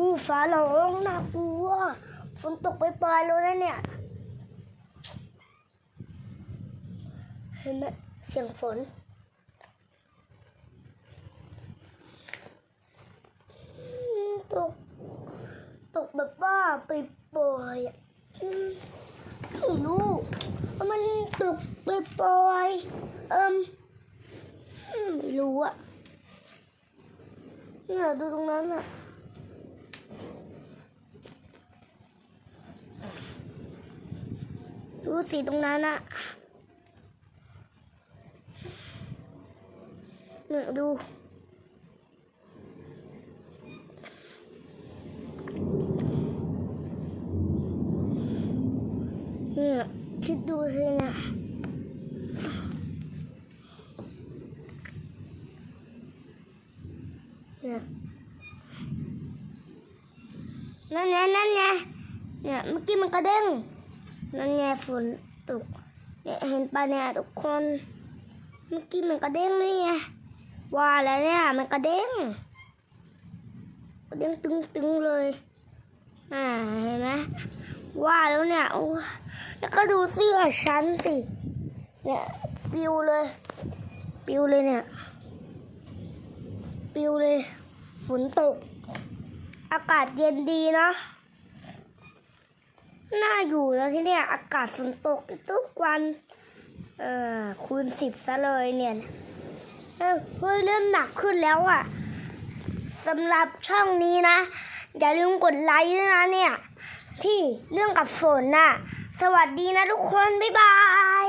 อู้ฟ้าร้องน่ากลัว ฝนตกไปปลายแล้วนะเนี่ย เห็นไหมเสียงฝน ตก ตกแบบว่าไปปล่อยอะอืมไม่รู้ว่ามันตกไปปล่อยเอิมไม่รู้อะนี่เราดูตรงนั้นอะ ดูสีตรงนั้นอะเนี่ยดูเนี่ยคิดดูสินะเนี่ยนั่นไงนั่นไงเนี่ยเมื่อกี้มันกระเด้ง นั่นไงฝนตกเนี่ยเห็นปะเนี่ยทุกคน เมื่อกี้มันกระเด้งนี่ไงว่าแล้วเนี่ยมันกระเด้งกระเด้งตึงๆเลย อ่าเห็นไหมว่าแล้วเนี่ยโอ้แล้วก็ดูเสื้อฉันสิ เนี่ยปิวเลย ปิวเลยเนี่ย ปิวเลย ฝนตก อากาศเย็นดีนะ น่าอยู่แล้วที่เนี่ยอากาศฝนตกทุกวัน เออคูณสิบซะเลยเนี่ยเออเฮ้ยเริ่มหนักขึ้นแล้วอะ่ะสำหรับช่องนี้นะ อย่าลืมกดไลค์ด้วยนะเนี่ย ที่เรื่องกับฝนน่ะ สวัสดีนะทุกคน บ๊ายบาย